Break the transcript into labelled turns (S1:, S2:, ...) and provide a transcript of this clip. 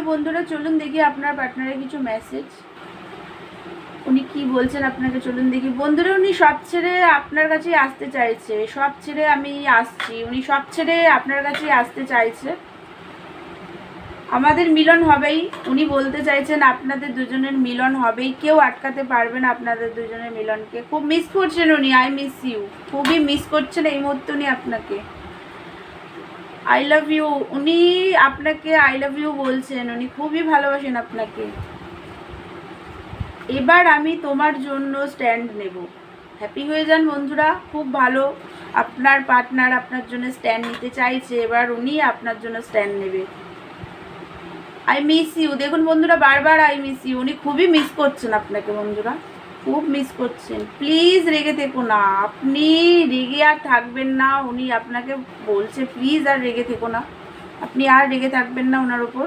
S1: Hello বন্ধুরা, চলুন দেখি আপনার পার্টনারের কিছু মেসেজ উনি কি বলছেন আপনাকে? চলুন দেখি। বন্ধুরা, উনি সব ছেড়ে আপনার কাছেই আসতে চাইছে। সব ছেড়ে আমি আসছি। উনি সব ছেড়ে আপনার কাছেই আসতে চাইছে। আমাদের মিলন হবেই। উনি বলতে চাইছেন আপনাদের দুজনের মিলন হবেই। কেউ আটকাতে পারবে না আপনাদের দুজনের মিলনকে। খুব মিস করছেন উনি আই মিস ইউ খুবই মিস করছেন এই মুহূর্তে উনি আপনাকে। আই লাভ ইউ উনি আপনাকে আই লাভ ইউ বলছেন। উনি খুবই ভালোবাসেন আপনাকে। এবার আমি তোমার জন্য স্ট্যান্ড নেব। হ্যাপি হয়ে যান বন্ধুরা। খুব ভালো। আপনার পার্টনার আপনার জন্য স্ট্যান্ড নিতে চাইছে। এবার উনি আপনার জন্য স্ট্যান্ড নেবে। আই মিস ইউ দেখুন বন্ধুরা, বারবার আই মিস ইউ উনি খুবই মিস করছেন আপনাকে বন্ধুরা। খুব মিস করছেন। প্লিজ রেগে থেকো না। আপনি রেগে আর থাকবেন না। উনি আপনাকে বলছে প্লিজ আর রেগে থেকো না। আপনি আর রেগে থাকবেন না ওনার ওপর